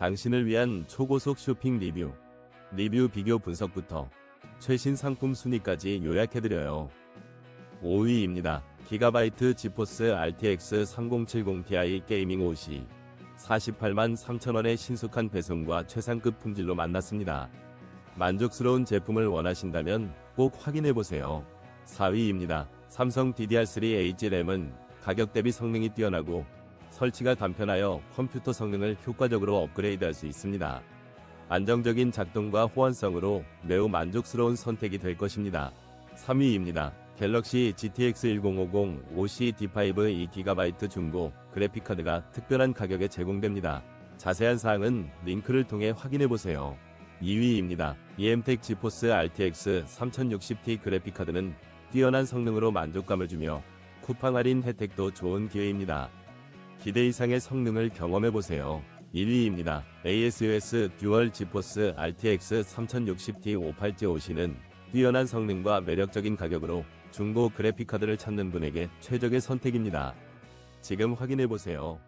당신을 위한 초고속 쇼핑 리뷰, 리뷰 비교 분석부터 최신 상품 순위까지 요약해드려요. 5위입니다. 기가바이트 지포스 RTX 3070 Ti 게이밍 옷이 48만 3천원의 신속한 배송과 최상급 품질로 만났습니다. 만족스러운 제품을 원하신다면 꼭 확인해보세요. 4위입니다. 삼성 DDR3H 램은 가격 대비 성능이 뛰어나고 설치가 간편하여 컴퓨터 성능을 효과적으로 업그레이드할 수 있습니다. 안정적인 작동과 호환성으로 매우 만족스러운 선택이 될 것입니다. 3위입니다. 갤럭시 GTX 1050 OC D5 2GB 중고 그래픽카드가 특별한 가격에 제공됩니다. 자세한 사항은 링크를 통해 확인해 보세요. 2위입니다. EMTEC 지포스 RTX 3060Ti 그래픽카드는 뛰어난 성능으로 만족감을 주며 쿠팡 할인 혜택도 좋은 기회입니다. 기대 이상의 성능을 경험해보세요. 1위입니다. ASUS 듀얼 지포스 RTX 3060Ti 58G 오시는 뛰어난 성능과 매력적인 가격으로 중고 그래픽카드를 찾는 분에게 최적의 선택입니다. 지금 확인해보세요.